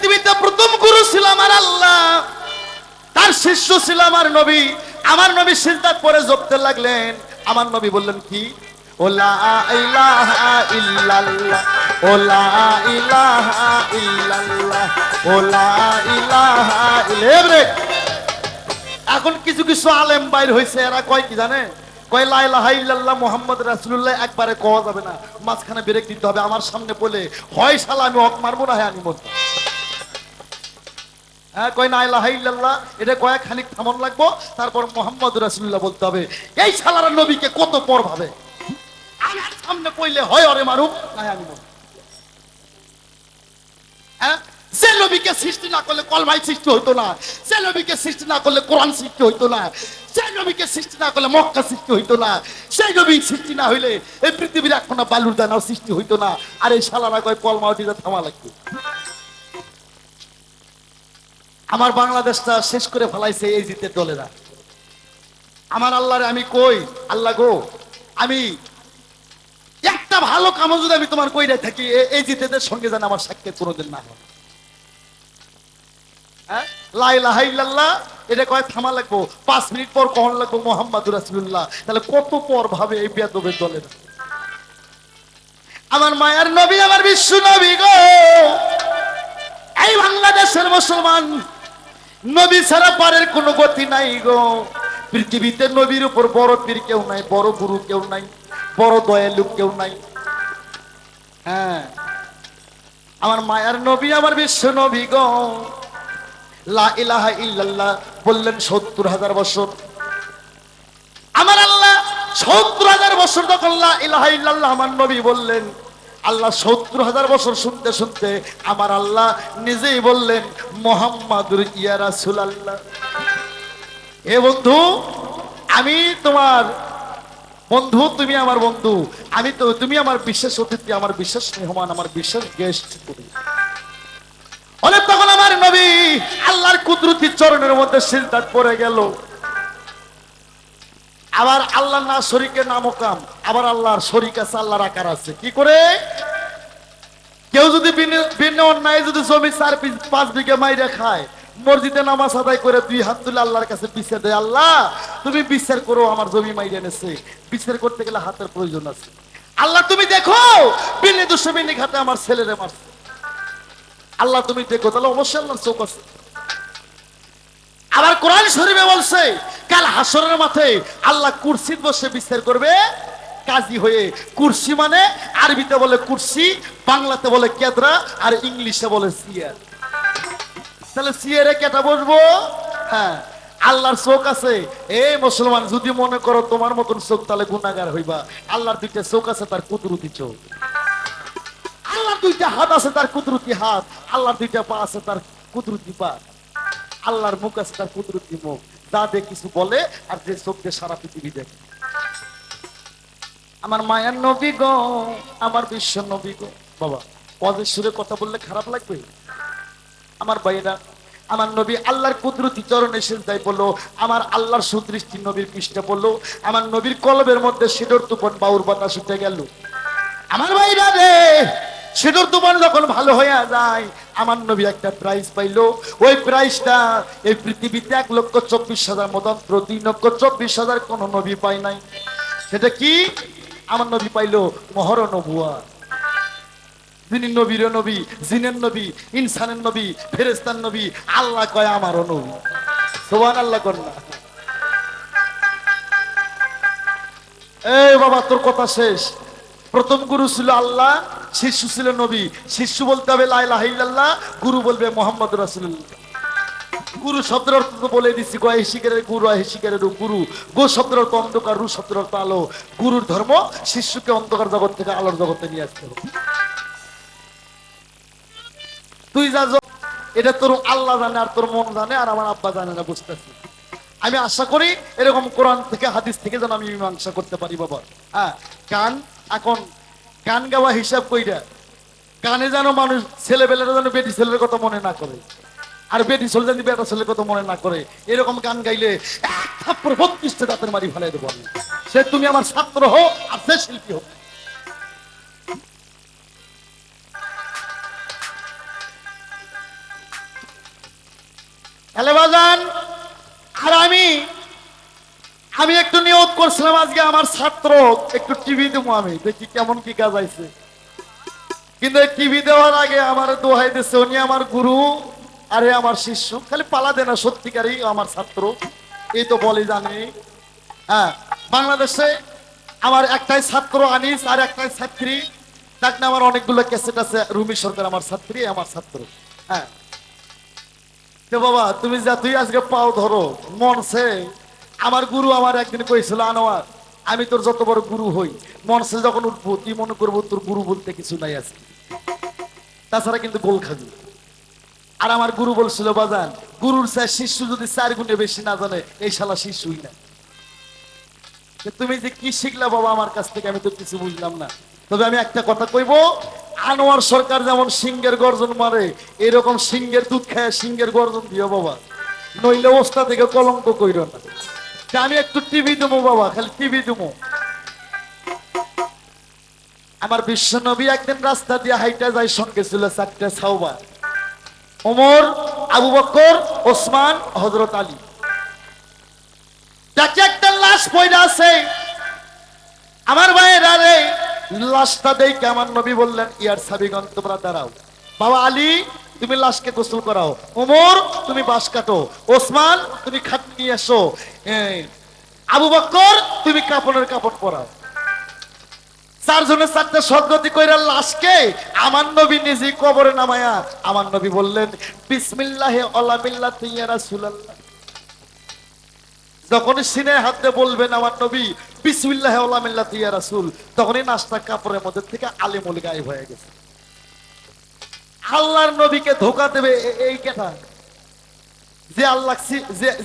পৃথিবীতে প্রথম গুরু ছিল আমার আল্লাহ। তার শিষ্য ছিল আমার নবী। আমার নবী সিজদাত পরে জপতে লাগলেন। আমার নবী বললেন, কি? এখন কিছু কিছু আলেম বাইর হয়েছে, এরা কয় কি জানে? কয়, লা ইলাহা ইল্লাল্লাহ মুহাম্মদ রাসূলুল্লাহ একবারে কওয়া যাবে না। মাঝখানে ব্রেক দিতে হবে, আমার সামনে বলে, হয় শালা, আমি হক মারবো না হ্যাঁ আমি মরবো। হ্যাঁ কয় না ইলাহা ইল্লাল্লাহ, এটা কয়েক খানিক থামন লাগবো? তারপর মোহাম্মদ রাসূলুল্লাহ বলতে হবে, এই শালারা নবীকে কত পর ভাবে? আমার সামনে পড়লে হয় অরে মারুক না আমি হ্যাঁ যে সৃষ্টি না করলে কলমাই সৃষ্টি হইতো না, যে নবীকে সৃষ্টি না করলে কোরআন সৃষ্টি হইতো না সেই নবীকে সৃষ্টি না করলে মক্কা সৃষ্টি হইতো না, সেই নবী সৃষ্টি না হইলে এই পৃথিবীর এখন বালুর দানাও সৃষ্টি হইতো না, আর এই শালারা কয় কলমা উঠিতে থামা লাগতো আমার বাংলাদেশটা শেষ করে ফেলাইছে এই জিতের দলেরা। আমার আল্লাহরে আমি কই, আল্লাহ গো, আমি একটা ভালো কামও যদি আমি তোমার কই কইরে থাকি এই জিতেদের সঙ্গে যেন আমার সাক্ষাৎ কোনোদিন না হয়। হ্যাঁ? কয় থামা পাঁচ মিনিট পর কখন মোহাম্মদ তাহলে কত পর ভাবে এই দলের। আমার মায়ের নবী, আমার বিশ্ব গো। এই মুসলমান নবী ছাড়া পারের কোনো গতি নাই গো। পৃথিবীতে নবীর উপর বড় পীর কেউ নাই, বড় গুরু কেউ নাই, বড় দয়ালু কেউ নাই। হ্যাঁ আমার মায়ার নবী, আমার বিশ্ব নবী গো। লা ইলাহা ইল্লাল্লাহ বললেন সত্তর হাজার বছর। আমার আল্লাহ সত্তর হাজার বছর যখন লা ইলাহা ইল্লাল্লাহ আমার নবী বললেন আল্লাহ সত্তর হাজার বছর শুনতে শুনতে আমার আল্লাহ নিজেই বললেন, মোহাম্মদুর ইয়া রাসূল আল্লাহ হে বন্ধু, আমি তোমার বন্ধু, তুমি আমার বন্ধু। আমি তো, তুমি আমার বিশেষ অতিথি, আমার বিশেষ মেহমান, আমার বিশেষ গেস্ট তুমি। তখন আমার নবী আল্লাহর কুদরতি চরণের মধ্যে সিলদাত পড়ে গেল। আবার আল্লাহ না শরীকের নামকাম আবার আল্লাহর শরীক আছে, আল্লাহর আকার আছে। কি করে? কেউ যদি বিনা অন্যায় যদি জমি চার পাঁচ বিঘা মাইরে খায়, মসজিদে নামাজ আদায় করে দুই হাত তুলে আল্লাহর কাছে বিচার দেয়, আল্লাহ, তুমি বিচার করো, আমার জমি মাইরে এনেছে। বিচার করতে গেলে হাতের প্রয়োজন আছে। আল্লাহ, তুমি দেখো বিনে দুশো বিনি খাতে আমার ছেলেরে মারছে। আল্লাহ, তুমি দেখো। তাহলে অবশ্যই আল্লাহর চোখ আছে। আবার কোরআন শরীফে বলছে, কাল হাসরের মাঠে আল্লাহ কুরসিত বসে বিচার করবে। কাজী হয়ে কুরসি মানে আরবিতে বলে কুরসি, বাংলাতে বলে কেদরা, আর ইংলিশে বলে সিয়ার। তাহলে সিয়ারে কেটা বসবো? হ্যাঁ আল্লাহর চোখ আছে। এই মুসলমান, যদি মনে করো তোমার মতন চোখ, তাহলে গুণাগার হইবা। আল্লাহর দুইটা চোখ আছে, তার কুদরতি চোখ। আল্লাহর দুইটা হাত আছে, তার কুদরতি হাত। আল্লাহর দুইটা পা আছে, তার কুদরতি পা। আল্লাহর মুখ আছে, তার কুদরতি মুখ। যা দিয়ে কিছু বলে, আর যে চোখ দিয়ে সারা পৃথিবী দেখে। আমার মায়ের নবী গো, আমার বিশ্ব নবী গো। বাবা পদের সুরে কথা বললে খারাপ লাগবে? আমার ভাইয়েরা, আমার নবী আল্লাহর কুদরতি চরণে সিজদায় বলল, আমার আল্লাহর সুদৃষ্টি নবীর পৃষ্ঠে বলল, আমার নবীর কলবের মধ্যে সিঁদুর তুপন বাউর বাতাস উঠে গেল। আমার ভাইরা রে সিঁদুর তুপন যখন ভালো হয়ে যায়, আমার নবী একটা প্রাইজ পাইলো। ওই প্রাইজটা এই পৃথিবীতে এক লক্ষ চব্বিশ হাজার মতন প্রতি লক্ষ চব্বিশ হাজার কোন নবী পায় নাই। সেটা কি? আমার নবী পাইলো মহর নবুয়া। যিনি নবীর নবী, জিনের নবী, ইনসানের নবী ফেরেস্তান নবী, আল্লাহ কয় আমারও নবী। সোহান আল্লাহ না। এই বাবা, তোর কথা শেষ। প্রথম গুরু ছিল আল্লাহ শিশু ছিল নবী। শিশু বলতে হবে লাইলাহ ইল্লাল্লাহ। গুরু বলবে মোহাম্মদ রাসূলুল্লাহ। গুরু শব্দের অর্থ তো বলে দিচ্ছি গো শিকারের গুরু, আহে শিকারের গুরু। গো শব্দের অর্থ অন্ধকার, রু শব্দের অর্থ আলো। গুরুর ধর্ম শিশুকে অন্ধকার জগৎ থেকে আলোর জগতে নিয়ে আসতে হবে। তুই যা এটা তোর আল্লাহ জানে আর তোর মন জানে আর আমার আব্বা জানে না, বুঝতেছি। আমি আশা করি এরকম কোরআন থেকে, হাদিস থেকে যেন আমি মীমাংসা করতে পারি, বাবা। হ্যাঁ গান এখন গান গাওয়া হিসাব কইরা গানে যেন মানুষ ছেলেবেলেরা যেন বেটি ছেলের কথা মনে না করে, আর বেটি ছেলে যেন বেটা ছেলের কথা মনে না করে, এরকম গান গাইলে বত্রিশটা দাঁতের মারি ফেলাই দেবো সে তুমি আমার ছাত্র হো আর সে শিল্পী হোক। আর আমি আমি একটু নিয়োগ করছিলাম আজকে আমার ছাত্র, একটু টিভি দেবো আমি, দেখি কেমন কি কাজ আইছে। কিন্তু টিভি দেওয়ার আগে আমার দোহাই দিচ্ছে উনি আমার গুরু, আরে আমার শিষ্য, খালি পালা দেনা সত্যিকারই আমার ছাত্র, এই তো বলে জানি। হ্যাঁ বাংলাদেশে আমার একটাই ছাত্র আনিস, আর একটাই ছাত্রী, তার না আমার অনেকগুলো ক্যাসেট আছে, রুমি সরকার আমার ছাত্রী আমার ছাত্র। হ্যাঁ। বাবা, তুমি যা, তুই আজকে পাও ধরো মনসে আমার গুরু আমার একদিন কইছিল, আনোয়ার, আমি তোর যত বড় গুরু হই মনসে যখন উঠবো, তুই মনে করব তোর গুরু বলতে কিছু নাই আছে। তাছাড়া কিন্তু গোল খাবি। আর আমার গুরু বলছিল, বাজান, গুরুর চাই শিষ্য যদি চার গুণে বেশি না জানে, এই শালা শিশুই না। তুমি যে কি শিখলা বাবা আমার কাছ থেকে, আমি তো কিছু বুঝলাম না। তবে আমি একটা কথা কইবো, আনোয়ার সরকার যেমন সিংহের গর্জন মারে, এরকম সিংহের দুধ খায় সিংহের গর্জন দিও বাবা। নইলে ওস্তা থেকে কলঙ্ক কইর না। আমি একটু টিভি দেবো বাবা, খালি টিভি দেবো আমার বিশ্ব নবী একদিন রাস্তা দিয়ে হাইটা যায় সঙ্গে ছিল চারটে সাউবা ওমর, আবু বকর ওসমান হজরত আলী। তাকে একটা লাশ পয়দা আছে। আমার ভাইয়ের আরে, লাশটা দেখে আমার নবী বললেন, ইয়ার সাবিগণ, তোমরা দাঁড়াও। বাবা আলী তুমি লাশকে গোসল করাও। ওমর, তুমি বাস কাটো। ওসমান, তুমি খাট নিয়ে এসো। আবু বকর তুমি কাপড়ের কাপড় পরাও। চারজনের চারটে সদ্গতি কইরা লাশকে আমার নবী নিজে কবরে নামায়া আমার নবী বললেন তিয়া রাসূলুল্লাহ। যখন সিনে হাতে বলবেন আমার নবী, বিসমিল্লাহ তিয়া রাসূল, তখনই নাস্তা কাপড়ের মধ্যে থেকে আলিমুল গায়েব হয়ে গেছে। আল্লাহর নবীকে ধোকা দেবে এই কেটা যে আল্লাহ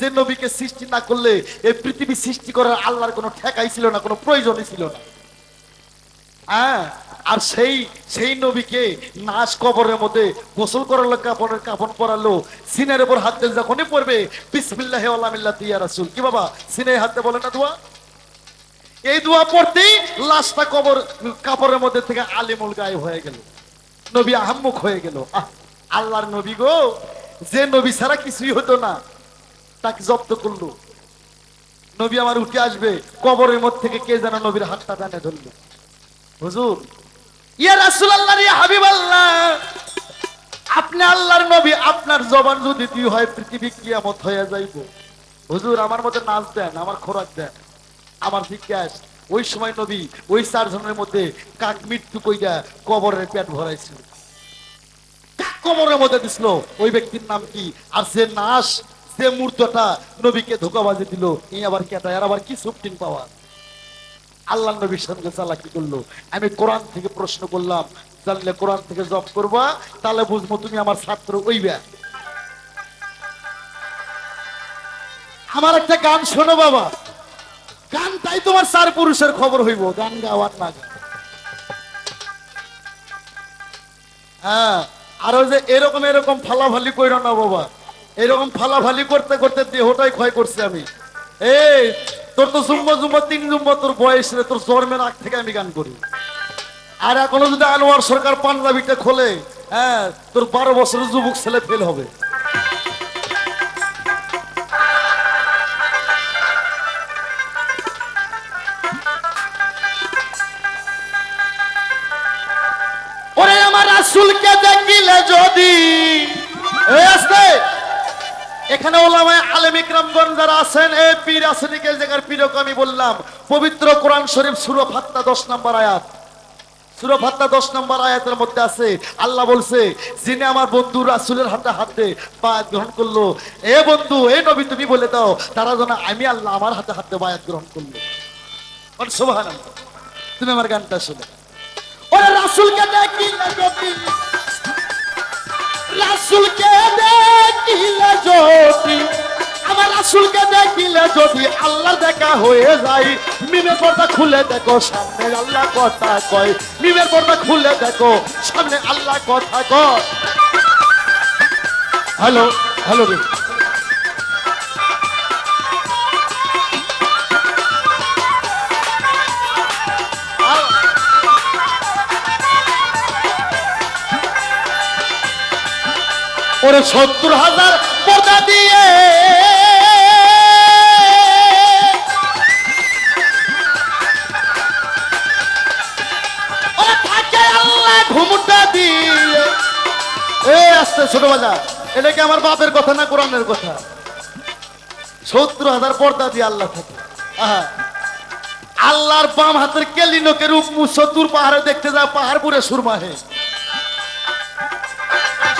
যে নবীকে সৃষ্টি না করলে এই পৃথিবী সৃষ্টি করার আল্লাহর কোনো ঠেকাই ছিল না, কোনো প্রয়োজনই ছিল না। হ্যাঁ? আর সেই সেই নবীকে নাচ কবরের মধ্যে গোসল করালো, কাপড়ের কাপড় পরালো, সিনের উপর হাত দিলে যখনই পড়বে বিসমিল্লাহ আলামিল্লাহ তিয়া রাসূল। কি বাবা, সিনে হাতে বলে না দোয়া? এই দোয়া পড়তেই লাশটা কবর কাপড়ের মধ্যে থেকে আলিমুল গায়ে হয়ে গেল। নবী আহাম্মুখ হয়ে গেল। আল্লাহর নবী গো, যে নবী ছাড়া কিছুই হতো না, তাকে জব্দ করল। নবী আমার উঠে আসবে, কবরের মধ্যে থেকে কে যেন নবীর হাতটা টানে ধরলো। হুজুর, ইয়া রাসূলুল্লাহ ইয়া হাবিবাল্লাহ, আপনি আল্লাহর নবী, আপনার জবান যদি দুই হয়, পৃথিবী কিয়ামত হয়ে যাইব। হুজুর, আমার মধ্যে নাচ দেন, আমার খোরাক দেন, আমার জিজ্ঞাস ওই সময় নবী, ওই চারজনের মধ্যে কাক মৃত্যু কইরা কবরের পেট ভরাইছিল। কবরের মধ্যে দিছিল, ওই ব্যক্তির নাম কি? আর সে নাশ, যে মূর্তটা নবীকে ধোকাবাজি দিল এই আবার কেটা আর আবার কি সুপ্রিম পাওয়া আল্লাহ নবীর সঙ্গে চালাকি করল? আমি কোরআন থেকে প্রশ্ন করলাম, জানলে কোরআন থেকে জব করবা, তাহলে বুঝব তুমি আমার ছাত্র ওইবা আমার একটা গান শোনো বাবা। গান, তাই তোমার চার পুরুষের খবর হইব। গান গাওয়ার না। হ্যাঁ আর ওই যে এরকম এরকম ফালাফালি কইর না বাবা। এরকম ফালাফালি করতে করতে দেহটাই ক্ষয় করছে আমি। এই, তোর তো জুম্মা জুম্মা তিন জুম্মা তোর বয়স রে, তোর জন্মের আগ থেকে আমি গান করি। আর এখনও যদি আনোয়ার সরকার পাঞ্জাবিটা খোলে হ্যাঁ তোর বারো বছরের যুবক ছেলে ফেল হবে। দেখিলে যদি। এখানে ওলামায় আলেম ইকরামগণ যারা আছেন এই পীর আসনিকের জায়গার পীরকে আমি বললাম, পবিত্র কোরআন শরীফ সূরা ফাত্তা 10 নম্বর আয়াত। সূরা ফাত্তা 10 নম্বর আয়াতের মধ্যে আছে, আল্লাহ বলছে, যিনি আমার বন্ধু রাসূলের হাতে হাতে বায়াত গ্রহণ করল। এ বন্ধু, এ নবী, তুমি বলে দাও, তারা যেন আমি আল্লাহ আমার হাতে হাতে বায়াত গ্রহণ করল। মানে তুমি আমার গানটা শুনে। ওরে রাসূলকে দেখিলে যদি রাসূলকে দেখিলে যদি, আমার রাসুলকে দেখিলে যদি আল্লাহ দেখা হয়ে যায়, মিমের পর্দা খুলে দেখো, সামনে আল্লাহ কথা কয়। মিমের পর্দা খুলে দেখো, সামনে আল্লাহ কথা কয়। হ্যালো হ্যালো রে। ওরে সত্তর হাজার পর্দা দিয়ে। ঘুমটা দিয়ে। এ, আসতে, ছোট বাজার এটা কি আমার বাপের কথা না কোরআনের কথা? সত্তর হাজার পর্দা দিয়ে আল্লাহ থাকে। আহা। আল্লাহর বাম হাতের কেলিনকে রূপ মুসত্তুর পাহাড়ে দেখতে যায় পাহাড় পুরে সুরমাহে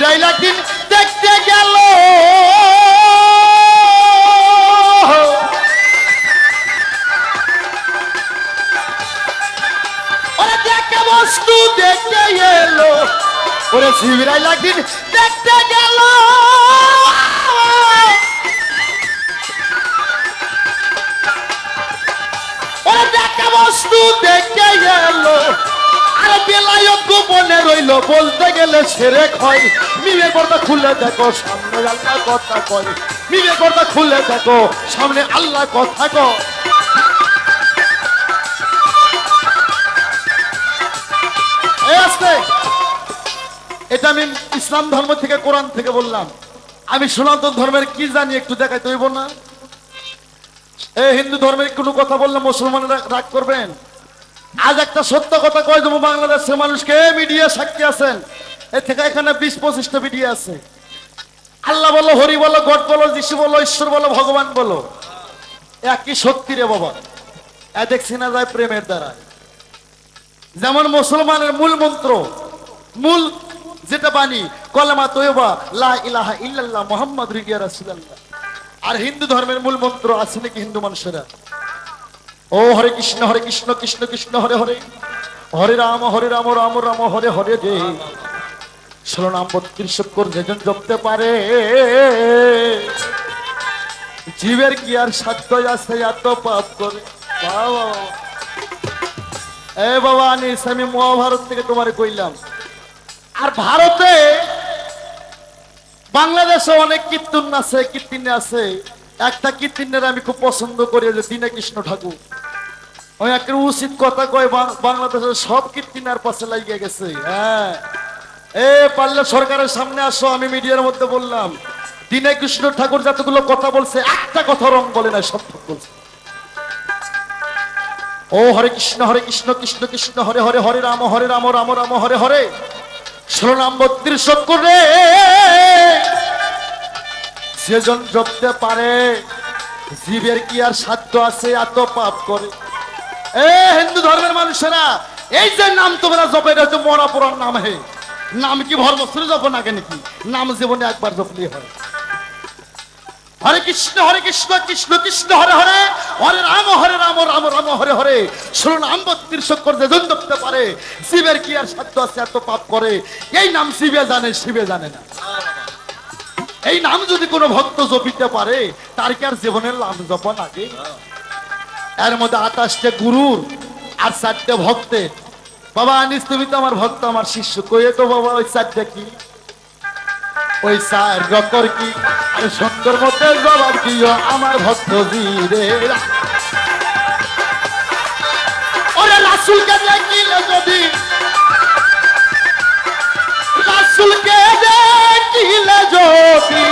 জিবরাইল একদিন দেখতে গেল। দেখে বস্তু দেখতে এলো। ওরে জিবরাইল একদিন দেখতে গেল। ওরে দেখে বস্তু দেখতে এলো। বেলায়ত গোপনে রইল, বলতে গেলে সেরে খয় মিলে পর্দা খুলে দেখো, সামনে আল্লাহ কথা কয়। মিলে খুলে দেখো, সামনে আল্লাহ কথা এটা আমি ইসলাম ধর্ম থেকে, কোরআন থেকে বললাম। আমি সনাতন ধর্মের কি জানি একটু দেখাই তৈব না? এই হিন্দু ধর্মের কোনো কথা বললে মুসলমানরা রাগ করবেন? আজ একটা সত্য কথা কয় দেবো, বাংলাদেশের মানুষকে মিডিয়া সাক্ষী আছেন? এর থেকে এখানে বিশ, পঁচিশটা মিডিয়া আছে। আল্লাহ বলো, হরি বলো, গড বলো, যিশু বলো, ঈশ্বর বলো, ভগবান বলো। একই সত্যি রে বাবা। এ দেখছি না যায় প্রেমের দ্বারা যেমন মুসলমানের মূল মন্ত্র, মূল যেটা বাণী, কলেমা তৈবা লা ইলাহা ইল্লাল্লাহ মোহাম্মদ রিগিয়া রাসূলুল্লাহ। আর হিন্দু ধর্মের মূল মন্ত্র আছে নাকি হিন্দু মানুষেরা? ও হরে কৃষ্ণ হরে কৃষ্ণ কৃষ্ণ কৃষ্ণ, হরে হরে। হরে রাম হরে রাম রাম রাম, হরে হরে রে। ষোলো নাম বত্রিশ অক্ষর যেজন জপতে পারে, জীবের কি আর সাধ্য আছে এত পাপ করে? এ বাবা আনিস আমি মহাভারত থেকে তোমারে কইলাম। আর ভারতে বাংলাদেশে অনেক কীর্তন আছে, কীর্তিন আছে। একটা কীর্তিনের আমি খুব পছন্দ করি যে দীনে কৃষ্ণ ঠাকুর। ওই উচিত কথা কয় বাংলাদেশের সব কীর্তিনার পাশে লাগিয়ে গেছে। হ্যাঁ। এ, পারলে সরকারের সামনে আসো, আমি মিডিয়ার মধ্যে বললাম, দীনে কৃষ্ণ ঠাকুর যতগুলো কথা বলছে, একটা কথা রং বলে না, সব বলছে। ও, হরে কৃষ্ণ হরে কৃষ্ণ কৃষ্ণ কৃষ্ণ, হরে হরে হরে রাম হরে রাম রাম রাম, হরে হরে। ষোলো নাম বত্রিশ করে সেজন জপতে পারে, জীবের কি আর সাধ্য আছে, এত পাপ করে। হিন্দু ধর্মের মানুষেরা, এই যে নাম তোমরা জপে, এটা হচ্ছে মরা পুরার নাম হে। নাম কি ভর বছরে জপ না কেন কি? নাম জীবনে একবার জপলেই হয়। হরে কৃষ্ণ হরে কৃষ্ণ কৃষ্ণ কৃষ্ণ, হরে হরে হরে রাম হরে রাম রাম রাম, হরে হরে। ষোলো নাম বত্রিশ করে যেজন জপতে পারে, শিবের কি আর সাধ্য আছে, এত পাপ করে? এই নাম শিবে জানে শিবে জানে না। এই নাম যদি কোনো ভক্ত জপিতে পারে, তার কি আর জীবনের নাম জপ লাগে? এর মধ্যে আঠাশটা গুরুর আর চারটে ভক্তের। বাবা আনিস তুমি তো আমার ভক্ত, আমার শিষ্য। কয়ে তো বাবা, ওই চারটে কি? ওই চার রকর কি? আরে সুন্দর মধ্যে জবাব দিও আমার ভক্ত জিরে ওরে রাসুলকে দেখিলে যদি, রাসুলকে দেখিলে যদি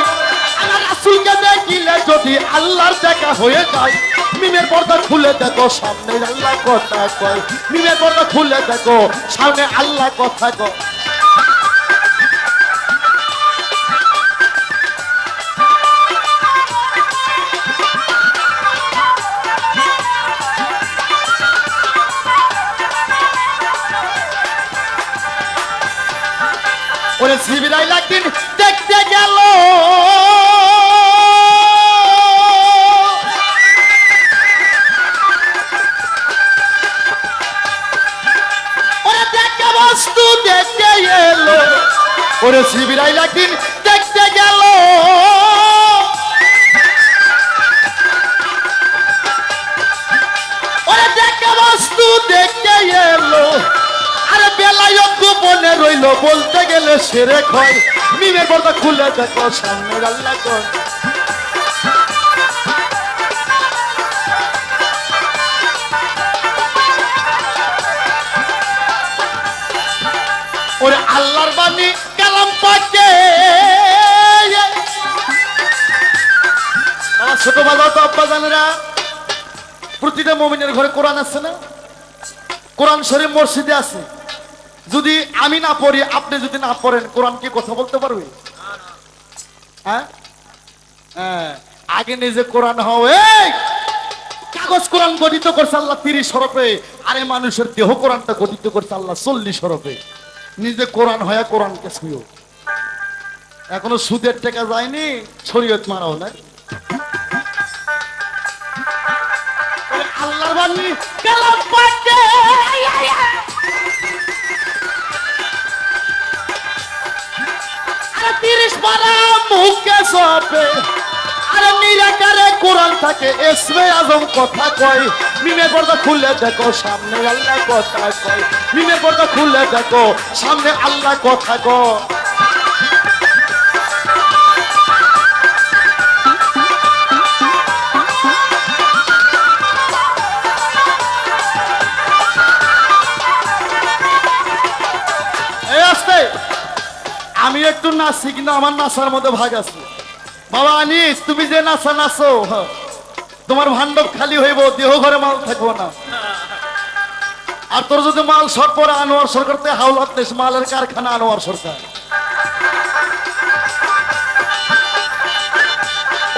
রাসুলকে দেখিলে যদি আল্লাহর দেখা হয়ে যায় মিমের পর্দা খুলে দেখো, সামনে আল্লাহ কথা কয়। মিমের পর্দা খুলে দেখো, সামনে আল্লাহ কথা কয়। ওরে একদিন দেখতে গেল। এলো। ওরে শিবিরাই একদিন দেখতে গেল। ওরে দেখে বস্তু দেখতে এলো। আরে বেলায় গোপনে রইল, বলতে গেলে সেরে খয় মিমের পর্দা খুলে দেখো, সামনে আল্লাহ বাণী কালাম পাকে আমার ছোট বাবা তো আব্বা জানেরা প্রতিটা যদি আমি না পড়ি আপনি যদি না পড়েন কোরআন কি কথা বলতে পারবে? হ্যাঁ? হ্যাঁ, আগে নিজে কোরআন হও কাগজ কোরআন গঠিত করছে আল্লাহ তিরিশ হরফে আরে মানুষের দেহ কোরআনটা গঠিত করছে আল্লাহ চল্লিশ হরফে নিজে কোরআন হয়ে কোরআনকে ছুঁয়ো এখনও সুদের টাকা যায়নি শরীয়ত মারাও না আল্লাহর বাণী, কালাম পাকে আরে তিরিশ পারা মুখে সপে। আরে কোরআন থাকে, এসমে আজম কথা কয়। মিমে পর্দা খুলে দেখো সামনে আল্লাহ কথা কয়। মিমে পর্দা খুলে দেখো সামনে আল্লাহ কথা কয়। আমি একটু নাচছি কিন্তু আমার নাচার মধ্যে ভাগ আছে। বাবা আনিস, তুমি যে নাচা, নাচো। তোমার ভান্ডব খালি হইব, দেহ ঘরে মাল থাকব না। আর তোর যদি মাল শর্ট পরে আনোয়ার সরকার, তে হাওলাত মালের কারখানা আনোয়ার সরকার।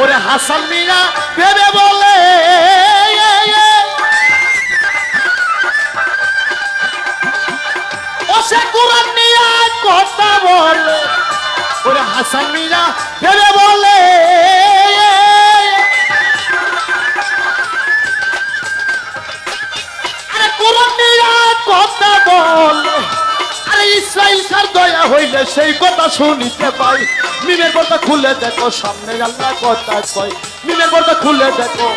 ওরে হাসান মিয়া ভেবে বলে ও সে কোরআন নিয়ে কথা বলে। ওরে হাসান মিয়া ভেবে বলে। আরে কোরআন নিয়ে কথা বলে। আরে ইসরাইল কার দয়া হইলে সেই কথা শুনিতে পাই। মিমের কথা খুলে দেখো, সামনে আল্লাহ কথা কয়। মিমের কথা খুলে দেখো।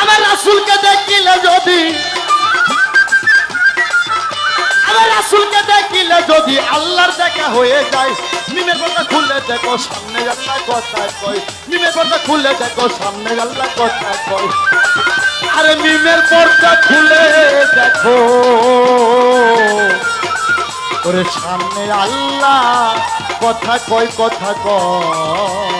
আমার রাসুলকে দেখিলে যদি আমার রাসুলকে দেখিলে যদি আল্লাহর দেখা হয়ে যায়, নিমের কথা খুলে দেখো সামনে আল্লাহ কথা কয়। নিমের কথা খুলে দেখো সামনে আল্লাহ কথা কয়। আরে মিমের পর্দা খুলে দেখো। ওরে সামনে আল্লাহ কথা কয় কথা কয়।